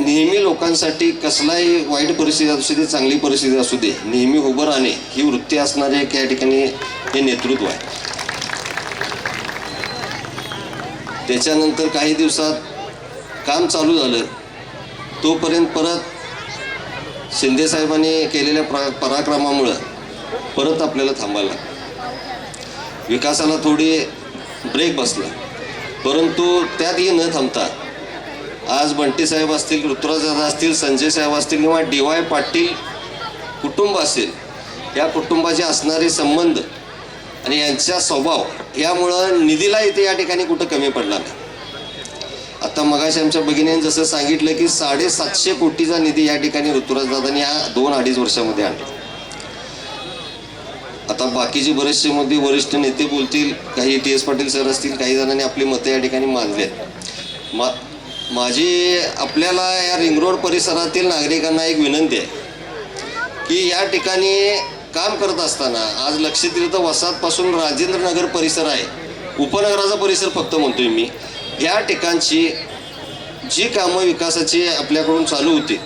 नेहमी लोकांसाठी कसलाही वाईट परिस्थिती असू दे चांगली परिस्थिती असू दे नेहमी उभं राहणे ही वृत्ती असणारे एक या ठिकाणी हे नेतृत्व आहे. त्याच्यानंतर काही दिवसात काम चालू झालं. तोपर्यंत परत शिंदे साहेबांनी केलेल्या प्रा पराक्रमामुळं परत आपल्याला थांबायला विकासाला थोडी ब्रेक बसला. परंतु त्यातही न थांबता आज बंटी साहेब असतील ऋतुराज दादा असतील संजय साहेब असतील किंवा डी वाय पाटील कुटुंब असेल या कुटुंबाचे असणारे संबंध आणि यांचा स्वभाव यामुळं निधीला इथे या ठिकाणी कुठं कमी पडला नाही. आता मगाशी आमच्या भगिनीने जसं सांगितलं की साडेसातशे कोटीचा निधी या ठिकाणी ऋतुराजदादांनी या दोन अडीच वर्षामध्ये आणला. आता बाकीचे बरेचसे मध्ये वरिष्ठ नेते बोलतील काही टी एस पाटील सर असतील काही जणांनी आपली मतं या ठिकाणी मांडली आहेत. मा माझी आपल्याला या रिंग रोड परिसरातील नागरिकांना एक विनंती आहे की या ठिकाणी काम करत असताना आज लक्ष तर वसाहतपासून राजेंद्र नगर परिसर आहे उपनगराचा परिसर फक्त म्हणतोय मी या ठिकाणची जी कामं विकासाची आपल्याकडून चालू होती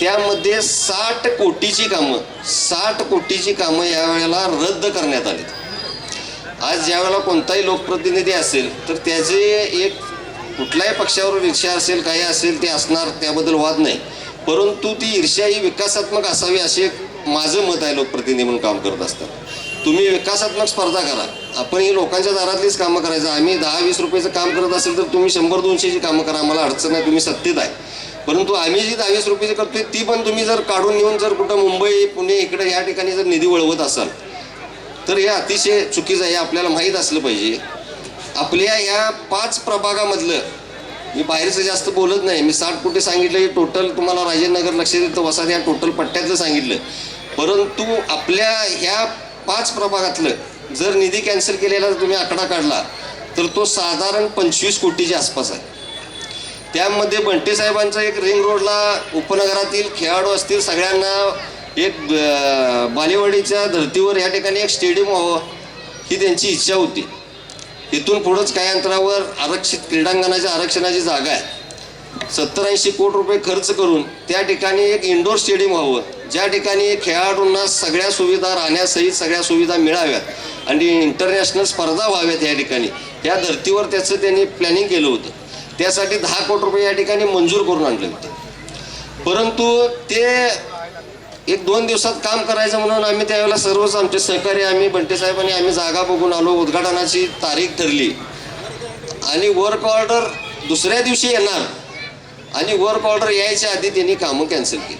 त्यामध्ये साठ कोटीची कामं साठ कोटीची कामं यावेळेला रद्द करण्यात आली. आज ज्यावेळेला कोणताही लोकप्रतिनिधी असेल तर त्याचे एक कुठल्याही पक्षावर ईर्ष्या असेल काही असेल ते असणार त्याबद्दल वाद नाही. परंतु ती ईर्ष्या ही विकासात्मक असावी असे माझं मत आहे लोकप्रतिनिधी म्हणून काम करत असतात तुम्ही विकासात्मक स्पर्धा करा. आपण ही लोकांच्या दारातलीच कामं करायचं. आम्ही दहा वीस रुपयाचं काम करत असेल तर तुम्ही शंभर दोनशेची कामं करा. आम्हाला अडचण नाही तुम्ही सत्तेत आहे. परंतु आम्ही जी दहा वीस रुपयाची करतोय ती पण तुम्ही जर काढून नेऊन जर कुठं मुंबई पुणे इकडे या ठिकाणी जर निधी वळवत असाल तर हे अतिशय चुकीचं आहे हे आपल्याला माहीत असलं पाहिजे. आपल्या या पाच प्रभागामधलं मी बाहेरचं जास्त बोलत नाही. मी साठ कोटी सांगितलं हे टोटल तुम्हाला राजेंद्रनगर लक्ष देतं वसाहत या टोटल पट्ट्यातलं सांगितलं. परंतु आपल्या ह्या पाच प्रभागातलं जर निधी कॅन्सल केलेला जर तुम्ही आकडा काढला तर तो साधारण पंचवीस कोटीच्या आसपास आहे. त्यामध्ये बंटेसाहेबांचा एक रिंग रोडला उपनगरातील खेळाडू असतील सगळ्यांना एक बालेवाडीच्या धर्तीवर या ठिकाणी एक स्टेडियम व्हावं ही त्यांची इच्छा होती. इथून पुढंच काही अंतरावर आरक्षित क्रीडांगणाच्या आरक्षणाची जागा आहे. सत्तर ऐंशी कोटी रुपये खर्च करून त्या ठिकाणी एक इंडोर स्टेडियम व्हावं. ज्या ठिकाणी खेळाडूंना सगळ्या सुविधा राहण्यासहित सगळ्या सुविधा मिळाव्यात आणि इंटरनॅशनल स्पर्धा व्हाव्यात या ठिकाणी. या धर्तीवर त्याचं त्यांनी प्लॅनिंग केलं होतं. त्यासाठी दहा कोटी रुपये या ठिकाणी मंजूर करून आणले होते. परंतु ते एक दोन दिवसात काम करायचं म्हणून आम्ही त्यावेळेला सर्वच आमचे सहकारी आम्ही बंटे साहेब आणि आम्ही जागा बघून आलो उद्घाटनाची तारीख ठरली. आणि वर्क ऑर्डर दुसऱ्या दिवशी येणार. आणि वर्क ऑर्डर यायच्या आधी त्यांनी कामं कॅन्सल केली.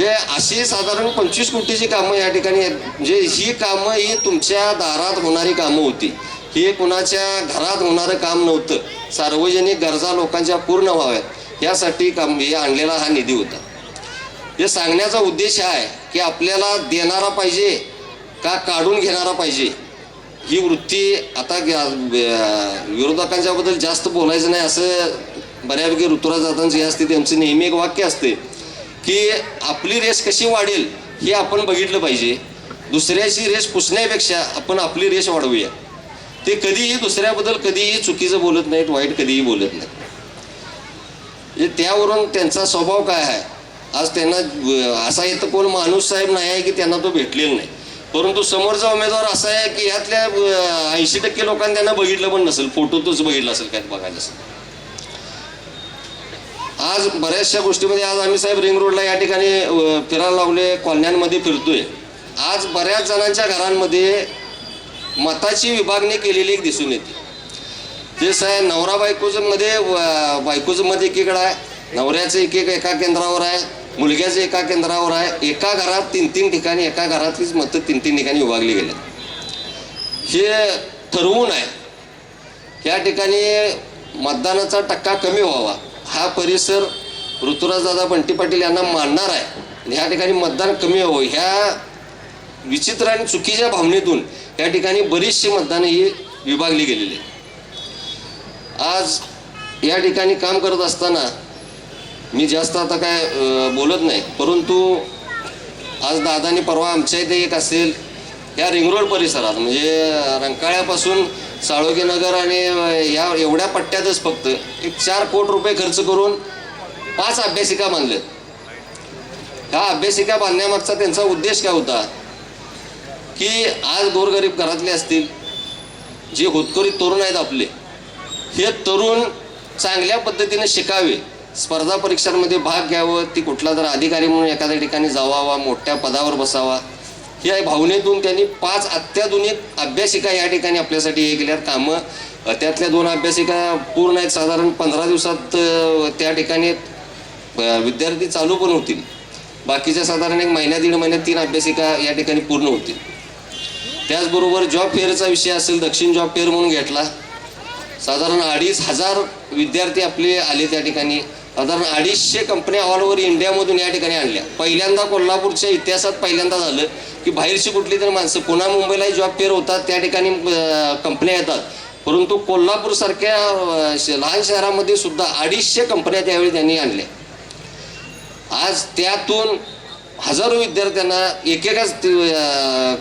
हे अशी साधारण पंचवीस कोटीची कामं या ठिकाणी आहेत. म्हणजे ही कामं ही तुमच्या दारात होणारी कामं होती. हे कुणाच्या घरात होणारं काम नव्हतं. सार्वजनिक गरजा लोकांच्या पूर्ण व्हाव्यात. यासाठी काम हे आणलेला हा निधी होता. हे सांगण्याचा उद्देश हा आहे की आपल्याला देणारा पाहिजे का काढून घेणारा पाहिजे? ही वृत्ती आता विरोधकांच्याबद्दल जास्त बोलायचं नाही असं बऱ्यापैकी ऋतुराज दादांचं हे असते त्यांचं नेहमी एक वाक्य असते की आपली रेस कशी वाढेल हे आपण बघितलं पाहिजे. दुसऱ्याची रेस पुसण्यापेक्षा आपण आपली रेस वाढवूया. ते कधीही दुसऱ्याबद्दल कधीही चुकीचं बोलत नाहीत वाईट कधीही बोलत नाहीत. म्हणजे त्यावरून त्यांचा स्वभाव काय आहे? आज त्यांना असा येतं कोण माणूस साहेब नाही आहे की त्यांना तो भेटलेला नाही. परंतु समोरचा उमेदवार असा आहे की यातल्या ऐंशी टक्के लोकांनी त्यांना बघितलं पण नसेल फोटोतच बघितलं असेल काय बघायला असेल. आज बऱ्याचशा गोष्टीमध्ये आज आम्ही साहेब रिंग रोडला या ठिकाणी फिरायला लावले कॉलन्यांमध्ये फिरतोय. आज बऱ्याच जणांच्या घरांमध्ये मताची विभागणी केलेली एक दिसून येते. ते साहेब नवरा बायकोजमध्ये बायकोजमध्ये व- आहे नवऱ्याचं एक एक एका केंद्रावर आहे. मुलग्याचं एका केंद्रावर आहे. एका घरात तीन तीन ठिकाणी एका घरातलीच मतं तीन तीन ठिकाणी विभागली गेली. हे ठरवून आहे. या ठिकाणी मतदानाचा टक्का कमी व्हावा. हा परिसर ऋतुराज दादा बंटी पाटील यांना मानणार आहे. ह्या ठिकाणी मतदान कमी व्हावं. ह्या विचित्र आणि चुकीच्या भावनेतून या ठिकाणी बरीचशी मतदानं ही विभागली गेलेली आज या ठिकाणी काम करत असताना मी जास्त आता काय बोलत नाही. परंतु आज दादानी परवा आमच्या इथे एक असेल या रिंगरोड परिसरात म्हणजे रंकाळ्यापासून साळोगी नगर आणि या एवढ्या पट्ट्यातच फक्त एक चार कोटी रुपये खर्च करून पाच अभ्यासिका बांधले ह्या अभ्यासिका बांधण्यामागचा त्यांचा उद्देश काय होता? की आज गोरगरीब घरातले असतील जे होतकरी तरुण आहेत आपले हे तरुण चांगल्या पद्धतीने शिकावे. स्पर्धा परीक्षांमध्ये भाग घ्यावं ती कुठला तर अधिकारी म्हणून एखाद्या ठिकाणी जावावा मोठ्या पदावर बसावा. या भावनेतून त्यांनी पाच अत्याधुनिक अभ्यासिका या ठिकाणी आपल्यासाठी हे केल्यात. कामं त्यातल्या दोन अभ्यासिका पूर्ण आहेत. साधारण पंधरा दिवसात त्या ठिकाणी विद्यार्थी चालू पण होतील. बाकीच्या साधारण एक महिन्या दीड महिन्यात तीन अभ्यासिका या ठिकाणी पूर्ण होतील. त्याचबरोबर जॉब फेअरचा विषय असेल दक्षिण जॉब फेअर म्हणून घेतला. साधारण अडीच हजार विद्यार्थी आपले आले त्या ठिकाणी. साधारण अडीचशे कंपन्या ऑल ओव्हर इंडियामधून या ठिकाणी आणल्या. पहिल्यांदा कोल्हापूरच्या इतिहासात पहिल्यांदा झालं की बाहेरची कुठली तरी माणसं पुन्हा मुंबईला जॉब फेअर होतात त्या ठिकाणी कंपन्या येतात. परंतु कोल्हापूरसारख्या श- लहान शहरामध्ये सुद्धा अडीचशे कंपन्या त्यावेळी त्यांनी आणल्या. आज त्यातून हजारो विद्यार्थ्यांना एकेकाच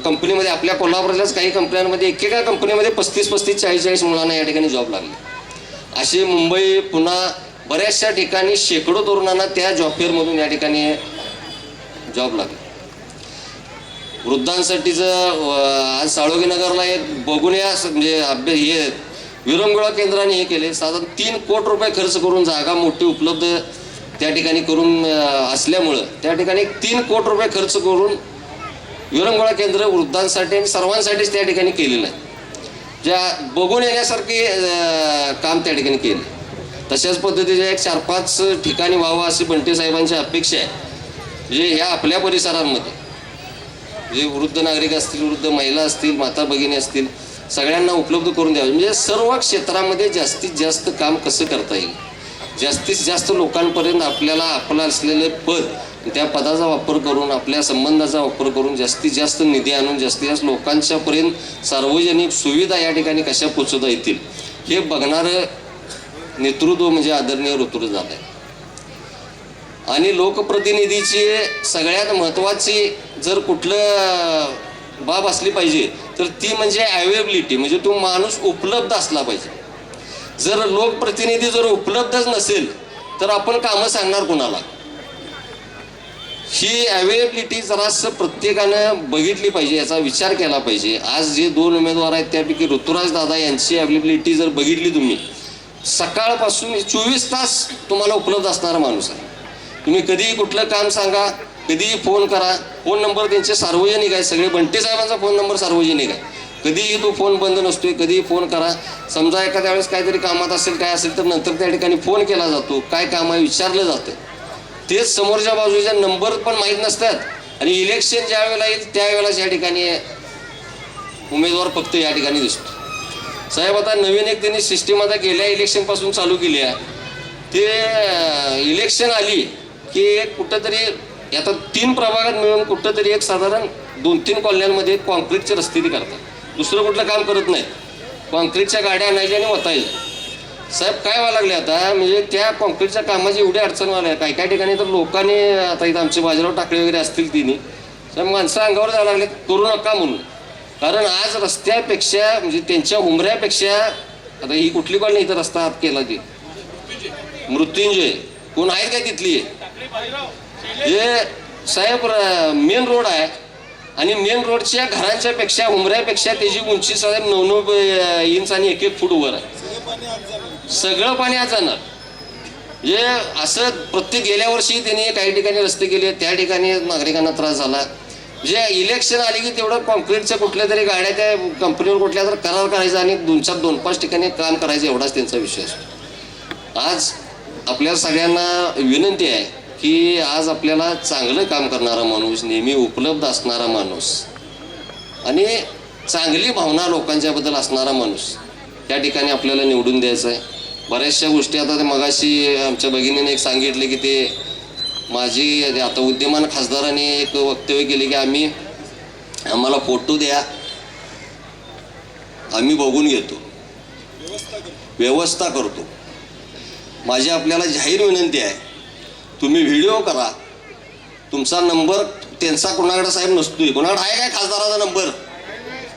कंपनीमध्ये आपल्या कोल्हापुरातल्याच काही कंपन्यांमध्ये एकेका कंपनीमध्ये पस्तीस पस्तीस चाळीस चाळीस मुलांना या ठिकाणी जॉब लागले. अशी मुंबई पुन्हा बऱ्याचशा ठिकाणी शेकडो तरुणांना त्या जॉबफेअरमधून या ठिकाणी जॉब लागले. वृद्धांसाठीचं आज साळोगी नगरला एक बघून या म्हणजे अभ्यास हे विरंगुळा केंद्राने हे केले. साधारण तीन कोटी रुपये खर्च करून जागा मोठी उपलब्ध त्या ठिकाणी करून असल्यामुळं त्या ठिकाणी तीन कोट रुपये खर्च करून विरंगुळा केंद्र वृद्धांसाठी आणि सर्वांसाठीच त्या ठिकाणी केलेलं आहे. ज्या बघून येण्यासारखे काम त्या ठिकाणी केले तशाच पद्धतीच्या एक चार पाच ठिकाणी व्हावं अशी बंटे साहेबांची अपेक्षा आहे. म्हणजे जे ह्या आपल्या परिसरांमध्ये जे वृद्ध नागरिक असतील वृद्ध महिला असतील माता भगिनी असतील सगळ्यांना उपलब्ध करून द्यावे. म्हणजे सर्व क्षेत्रामध्ये जास्तीत जास्त काम कसं करता येईल? जास्तीत जास्त लोकांपर्यंत आपल्याला आपलं असलेलं पद त्या पदाचा वापर करून आपल्या संबंधाचा वापर करून जास्तीत जास्त निधी आणून जास्तीत जास्त लोकांच्यापर्यंत सार्वजनिक सुविधा या ठिकाणी कशा पोचवता येतील हे बघणारं नेतृत्व म्हणजे आदरणीय ऋतुर झालं आहे आणि लोकप्रतिनिधीची सगळ्यात महत्त्वाची जर कुठलं बाब असली पाहिजे तर ती म्हणजे अवेबिलिटी म्हणजे तो माणूस उपलब्ध असला पाहिजे. जर लोकप्रतिनिधी जर उपलब्धच नसेल तर आपण कामं सांगणार कोणाला? ही अवेलेबिलिटी जरासं प्रत्येकानं बघितली पाहिजे याचा विचार केला पाहिजे. आज जे दोन उमेदवार आहेत त्यापैकी ऋतुराज दादा यांची अवेबिलिटी जर बघितली तुम्ही सकाळपासून चोवीस तास तुम्हाला उपलब्ध असणारा माणूस आहे. तुम्ही कधीही कुठलं काम सांगा कधीही फोन करा फोन नंबर त्यांचे सार्वजनिक आहे. सगळे बंटी साहेबांचा फोन नंबर सार्वजनिक आहे. कधीही तो फोन बंद नसतोय कधीही फोन करा. समजा एखाद्या वेळेस काहीतरी कामात असेल काय असेल तर नंतर त्या ठिकाणी फोन केला जातो. काय काम आहे विचारलं जातं. तेच समोरच्या बाजूच्या नंबर पण माहीत नसतात. आणि इलेक्शन ज्या वेळेला येईल त्यावेळेलाच या ठिकाणी उमेदवार फक्त या ठिकाणी दिसतो. साहेब आता नवीन एक त्यांनी सिस्टीम आता गेल्या इलेक्शनपासून चालू केली आहे. ते इलेक्शन आली की एक कुठंतरी आता तीन प्रभागात मिळून कुठंतरी एक साधारण दोन तीन कॉलन्यांमध्ये कॉन्क्रीटचे रस्ते ते करतात. दुसरं कुठलं काम करत नाही. कॉन्क्रीटच्या गाड्या आणायच्या आणि वतायच्या. साहेब काय व्हायला लागले आता? म्हणजे त्या कॉन्क्रीटच्या कामाची एवढी अडचण व्हायला काही काही ठिकाणी तर लोकांनी आता इथं आमचे बाजारावर टाकले वगैरे असतील तिने साहेब माणसं अंगावर जायला लागले करू नका म्हणून. कारण आज रस्त्यापेक्षा म्हणजे त्यांच्या उमऱ्यापेक्षा आता ही कुठली कॉलनी इथं रस्ता हात केला ती? मृत्युंजय. कोण आहेत काय तिथली? हे साहेब मेन रोड आहे. आणि मेन रोडच्या घरांच्या पेक्षा उमऱ्यापेक्षा त्याची उंची साहेब नऊ नऊ इंच आणि एक एक फूट वर आहे. सगळं पाणी आज जाणार. हे असं प्रत्येक गेल्या वर्षी त्यांनी काही ठिकाणी रस्ते केले त्या ठिकाणी नागरिकांना त्रास झाला. जे इलेक्शन आले की तेवढं कॉन्क्रीटच्या कुठल्या तरी गाड्या त्या कंपनीवर कुठल्या तर करार करायचा आणि दोन चार दोन पाच ठिकाणी काम करायचं एवढाच त्यांचा विषय असतो आज आपल्या सगळ्यांना विनंती आहे की आज आपल्याला चांगलं काम करणारा माणूस नेहमी उपलब्ध असणारा माणूस आणि चांगली भावना लोकांच्याबद्दल असणारा माणूस त्या ठिकाणी आपल्याला निवडून द्यायचं आहे. बऱ्याचशा गोष्टी आता ते मगाशी आमच्या भगिनीने एक सांगितले की ते माझी आता उद्यमान खासदाराने एक वक्तव्य केले की आम्ही आम्हाला फोटो द्या आम्ही बघून घेतो. व्यवस्था करतो. माझी आपल्याला जाहीर विनंती आहे तुम्ही व्हिडिओ करा. तुमचा नंबर त्यांचा कोणाकडे साहेब नसतोय. कोणाकडे आहे काय खासदाराचा नंबर?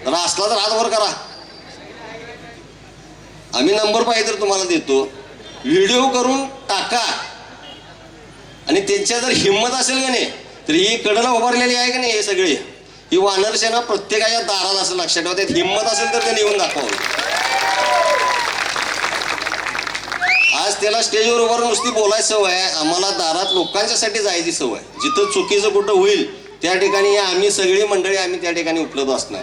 जरा असला तर हातवर करा. आम्ही नंबर पाहिजे तर तुम्हाला देतो. व्हिडिओ करून टाका. आणि त्यांच्या जर हिंमत असेल का नाही तर ही कडला उभारलेली आहे का नाही हे सगळे? ही वानर सेना प्रत्येकाच्या दारात असं लक्षात ठेवा त्यात हिंमत असेल तर त्यांनी येऊन दाखवावं आज त्याला स्टेजवर उभारून नुसती बोलायची सवय आहे. आम्हाला दारात लोकांच्यासाठी जायची सवय जिथं चुकीचं कुठं होईल त्या ठिकाणी आम्ही सगळी मंडळी आम्ही त्या ठिकाणी उपलब्ध असणार.